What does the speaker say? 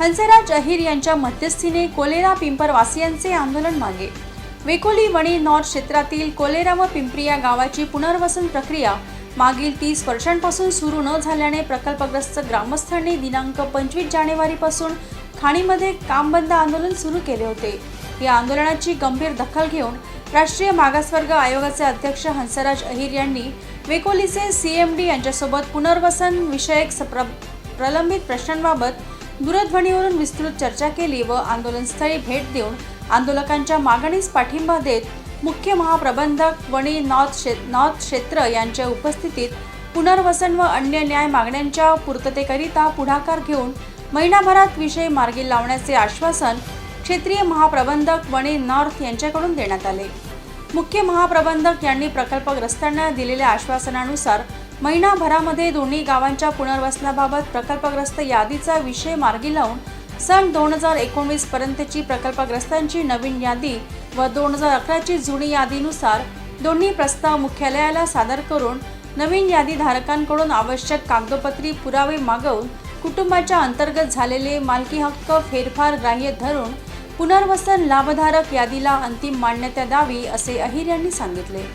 हंसराज अहिर यांच्या मध्यस्थीने कोलेरा पिंपरवासियांचे आंदोलन मागे. वेकोली वणी नॉर्थ क्षेत्रातील कोलेरा व पिंपरी या गावाची पुनर्वसन प्रक्रिया मागील तीस वर्षांपासून सुरू न झाल्याने प्रकल्पग्रस्त ग्रामस्थांनी दिनांक पंचवीस जानेवारीपासून खाणीमध्ये कामबंद आंदोलन सुरू केले होते. या आंदोलनाची गंभीर दखल घेऊन राष्ट्रीय मागासवर्ग आयोगाचे अध्यक्ष हंसराज अहिर यांनी वेकोलीचे सी एम डी यांच्यासोबत पुनर्वसन विषयक प्र प्रलंबित प्रश्नांबाबत दूरध्वनीवरून विस्तृत चर्चा केली व आंदोलनस्थळी भेट देऊन आंदोलकांच्या मागणीस पाठिंबा देत मुख्य महाप्रबंधक वणी नॉर्थ क्षे नॉर्थ क्षेत्र यांच्या उपस्थितीत पुनर्वसन व अन्य न्याय मागण्यांच्या पूर्ततेकरिता पुढाकार घेऊन महिनाभरात विषय मार्गी लावण्याचे आश्वासन क्षेत्रीय महाप्रबंधक वणी नॉर्थ यांच्याकडून देण्यात आले. मुख्य महाप्रबंधक यांनी प्रकल्पग्रस्तांना दिलेल्या आश्वासनानुसार महिनाभरामध्ये दोन्ही गावांच्या पुनर्वसनाबाबत प्रकल्पग्रस्त यादीचा विषय मार्गी लावून सन दोन हजार एकोणवीस पर्यंतची प्रकल्पग्रस्तांची नवीन यादी व दोन हजार अकराची जुनी यादीनुसार दोन्ही प्रस्ताव मुख्यालयाला सादर करून नवीन यादी धारकांकडून आवश्यक कागदोपत्री पुरावे मागवून कुटुंबाच्या अंतर्गत झालेले मालकी हक्क फेरफार ग्राह्य धरून पुनर्वसन लाभधारक यादीला अंतिम मान्यता द्यावी असे अहिर यांनी सांगितले.